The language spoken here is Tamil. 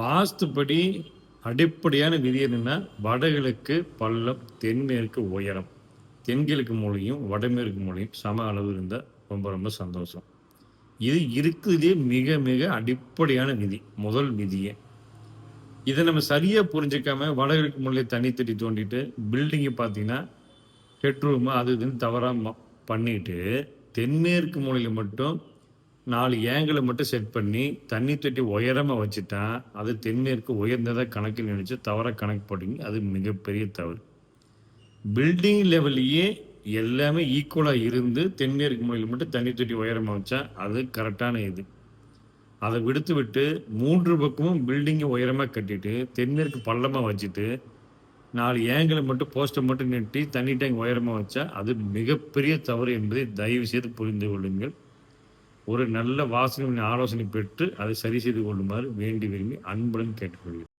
வாஸ்துப்படி அடிப்படையான விதி என்னன்னா வடகிழக்கு பள்ளம் தென்மேற்கு உயரம். தென்கிழக்கு மூலையும் வடமேற்கு மூலையும் சம அளவு இருந்தால் ரொம்ப ரொம்ப சந்தோஷம். இது இருக்குதுலேயே மிக மிக அடிப்படையான விதி முதல் விதியே. இதை நம்ம சரியாக புரிஞ்சுக்காம வடகிழக்கு மூலையை தண்ணி தட்டி தோண்டிட்டு பில்டிங்கை பார்த்தீங்கன்னா ஹெட்ரூமு அது இதுன்னு தவறாக பண்ணிட்டு தென்மேற்கு மூலையில் மட்டும் நாலு ஏங்கிளை மட்டும் செட் பண்ணி தண்ணி தொட்டி உயரமாக வச்சுட்டான் அது தென்மேற்கு உயர்ந்ததாக கணக்கு நினச்சி தவறாக கணக்கு போட்டிங்க. அது மிகப்பெரிய தவறு. பில்டிங் லெவல்லையே எல்லாமே ஈக்குவலாக இருந்து தென்மேற்கு மூலையில் மட்டும் தண்ணி தொட்டி உயரமாக வச்சா அது கரெக்டான இது. அதை விடுத்து விட்டு மூன்று பக்கமும் பில்டிங்கை உயரமாக கட்டிட்டு தென்மேற்கு பள்ளமாக வச்சுட்டு நாலு ஏங்கிளை மட்டும் போஸ்ட்டை மட்டும் நெட்டி தண்ணி டேங்க் உயரமாக வச்சா அது மிகப்பெரிய தவறு என்பதை தயவு செய்து புரிந்து கொள்ளுங்கள். ஒரு நல்ல வாசனை ஆலோசனை பெற்று அதை சரி செய்து கொள்ளுமாறு வேண்டி விரும்பி அன்புடன் கேட்டுக்கொள்கிறேன்.